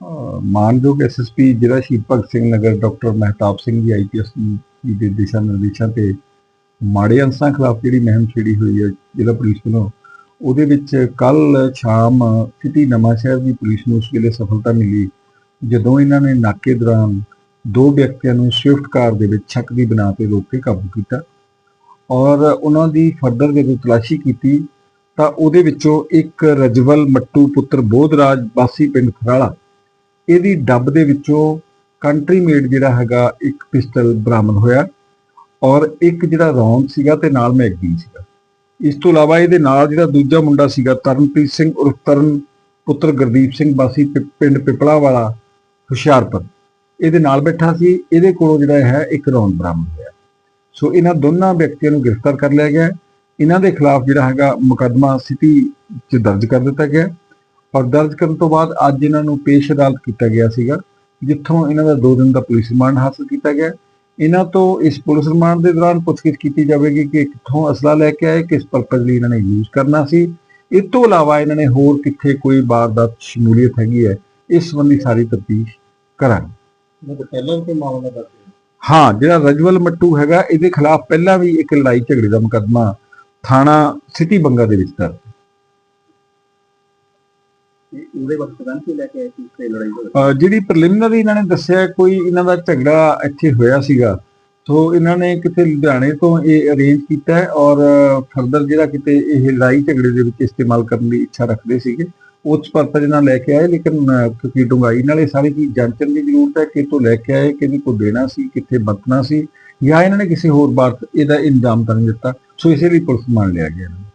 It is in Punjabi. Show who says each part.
Speaker 1: ਅਹ ਮਾਨਯੋਗ ਐਸਐਸਪੀ ਜ਼ਿਲ੍ਹਾ ਸ਼ਹੀਦ ਭਗਤ ਸਿੰਘ ਨਗਰ ਡਾਕਟਰ ਮਹਿਤਾਬ ਸਿੰਘ ਜੀ ਆਈਪੀਐਸ ਦੇ ਦਿਸ਼ਾ ਨਿਰਦੇਸ਼ਾਂ ਤੇ ਮਾੜੇ ਅੰਸਾਂ ਖਿਲਾਫ ਜਿਹੜੀ ਮੁਹਿੰਮ ਛੇੜੀ ਹੋਈ ਹੈ ਜ਼ਿਲ੍ਹਾ ਪੁਲਿਸ ਵੱਲੋਂ, ਉਹਦੇ ਵਿੱਚ ਕੱਲ ਸ਼ਾਮ ਸਿਟੀ ਨਵਾਂਸ਼ਹਿਰ ਦੀ ਪੁਲਿਸ ਨੂੰ ਉਸ ਵੇਲੇ ਸਫਲਤਾ ਮਿਲੀ, ਜਦੋਂ ਇਹਨਾਂ ਨੇ ਨਾਕੇ ਦੌਰਾਨ ਦੋ ਵਿਅਕਤੀਆਂ ਨੂੰ ਸਵਿਫਟ ਕਾਰ ਦੇ ਵਿੱਚ ਛੱਕ ਦੀ ਬਣਾ ਤੇ ਰੋਕ ਕੇ ਕਾਬੂ ਕੀਤਾ ਔਰ ਉਹਨਾਂ ਦੀ ਫਰਦਰ ਜਦੋਂ ਤਲਾਸ਼ੀ ਕੀਤੀ ਤਾਂ ਉਹਦੇ ਵਿੱਚੋਂ ਇੱਕ ਰਜਵਲ ਮੱਟੂ ਪੁੱਤਰ ਬੋਧਰਾਜ ਬਾਸੀ ਪਿੰਡ ਖਰਾਲਾ ਇਹਦੀ ਡੱਬ ਦੇ ਵਿੱਚੋਂ ਕੰਟਰੀ ਮੇਡ ਜਿਹੜਾ ਹੈਗਾ ਇੱਕ ਪਿਸਟਲ ਬਰਾਮਦ ਹੋਇਆ ਔਰ ਇੱਕ ਜਿਹੜਾ ਰੌਂਦ ਸੀਗਾ ਤੇ ਨਾਲ ਮੈਗਜ਼ੀਨ ਸੀਗਾ। ਇਸ ਤੋਂ ਇਲਾਵਾ ਇਹਦੇ ਨਾਲ ਜਿਹੜਾ ਦੂਜਾ ਮੁੰਡਾ ਸੀਗਾ, ਤਰਨਪ੍ਰੀਤ ਸਿੰਘ ਉਰਫ ਤਰਨ, ਪੁੱਤਰ ਗੁਰਦੀਪ ਸਿੰਘ ਬਾਸੀ, ਪਿ- ਪਿੰਡ ਪਿਪਲਾ ਵਾਲਾ, ਹੁਸ਼ਿਆਰਪੁਰ। ਇਹਦੇ ਨਾਲ ਬੈਠਾ ਸੀ, ਇਹਦੇ ਕੋਲੋਂ ਜਿਹੜਾ ਹੈ ਇੱਕ ਰੌਂਦ ਬਰਾਮਦ ਹੋਇਆ। ਸੋ ਇਹਨਾਂ ਦੋਨਾਂ ਵਿਅਕਤੀਆਂ ਨੂੰ ਗ੍ਰਿਫਤਾਰ ਕਰ ਲਿਆ ਗਿਆ। ਇਹਨਾਂ ਦੇ ਖਿਲਾਫ ਜਿਹੜਾ ਹੈਗਾ ਮੁਕੱਦਮਾ ਸਿਟੀ 'ਚ ਦਰਜ ਕਰ ਦਿੱਤਾ ਗਿਆ। ਔਰ ਦਰਜ ਕਰਨ ਤੋਂ ਬਾਅਦ ਅੱਜ ਇਹਨਾਂ ਨੂੰ ਪੇਸ਼ ਅਦਾਲਤ ਕੀਤਾ ਗਿਆ ਸੀਗਾ ਜਿੱਥੋਂ ਇਹਨਾਂ ਦਾ 2 ਦਿਨ ਦਾ ਪੁਲਿਸ ਰਿਮਾਂਡ ਹਾਸਲ ਕੀਤਾ ਗਿਆ। ਇਹਨਾਂ ਤੋਂ ਇਸ ਪੁਲਿਸ ਰਿਮਾਂਡ ਦੇ ਦੌਰਾਨ ਪੁੱਛਗਿੱਛ ਕੀਤੀ ਜਾਵੇਗੀ ਕਿ ਕਿੱਥੋਂ ਅਸਲਾ ਲੈ ਕੇ ਆਏ ਕਿਸ ਪਰਪਸ ਲਈ ਇਹਨਾਂ ਨੇ ਯੂਜ਼ ਕਰਨਾ ਸੀ। ਇਸ ਤੋਂ ਇਲਾਵਾ ਇਹਨਾਂ ਨੇ ਹੋਰ ਕਿੱਥੇ ਕੋਈ ਵਾਰਦਾਤ ਸ਼ਮੂਲੀਅਤ ਹੈਗੀ ਹੈ ਇਸ ਸੰਬੰਧੀ ਸਾਰੀ ਤਫਤੀਸ਼ ਕਰਾਂਗੇ।
Speaker 2: ਪਹਿਲਾਂ ਕੋਈ ਮਾਮਲਾ
Speaker 1: ਹਾਂ ਜਿਹੜਾ ਰਜਵਲ ਮੱਟੂ ਹੈਗਾ ਇਹਦੇ ਖਿਲਾਫ ਪਹਿਲਾਂ ਵੀ ਇੱਕ ਲੜਾਈ ਝਗੜੇ ਦਾ ਮੁਕੱਦਮਾ ਥਾਣਾ ਸਿਟੀ ਬੰਗਾ ਦੇ ਵਿੱਚ ਦਰਜ
Speaker 2: ਉਹਦੇ ਵਕਤ ਸੰਬੰਧ ਲੈ ਕੇ ਆਏ ਸੀ, ਤੇ ਲੜਾਈ ਹੋਈ
Speaker 1: ਜਿਹੜੀ ਪ੍ਰੀਲਿਮਿਨਰੀ ਇਹਨਾਂ ਨੇ ਦੱਸਿਆ, ਕੋਈ ਇਹਨਾਂ ਦਾ ਝਗੜਾ ਇੱਥੇ ਹੋਇਆ ਸੀਗਾ ਸੋ ਇਹਨਾਂ ਨੇ ਕਿਤੇ ਲੁਧਿਆਣੇ ਤੋਂ ਇਹ ਅਰੇਂਜ ਕੀਤਾ ਹੈ ਔਰ ਫਰਦਰ ਜਿਹੜਾ ਕਿਤੇ ਇਹ ਲੜਾਈ ਝਗੜੇ ਦੇ ਵਿੱਚ ਇਸਤੇਮਾਲ ਕਰਨ ਦੀ ਇੱਛਾ ਰੱਖਦੇ ਸੀਗੇ, ਉਸ ਪਰਪਸ ਨਾਲ ਲੈ ਕੇ ਆਏ, ਲੇਕਿਨ ਕਿਉਂਕਿ ਡੂੰਘਾਈ ਨਾਲ ਇਹ ਸਾਰੀ ਚੀਜ਼ ਜਾਂਚਣ ਦੀ ਜ਼ਰੂਰਤ ਹੈ ਕਿ ਤੋਂ ਲੈ ਕੇ ਆਏ, ਕਿਹਦੇ ਕੋ ਦੇਣਾ ਸੀ, ਕਿੱਥੇ ਵਰਤਣਾ ਸੀ, ਜਾਂ ਇਹਨਾਂ ਨੇ ਕਿਸੇ ਹੋਰ ਬਾਤ ਇਹਦਾ ਇੰਜਾਮ ਤਾਂ ਨਹੀਂ ਦਿੱਤਾ, ਸੋ ਇਸੇ ਲਈ ਪੁਲਿਸ ਮੰਨ ਲਿਆ ਗਿਆ ਇਹਨਾਂ ਨੂੰ।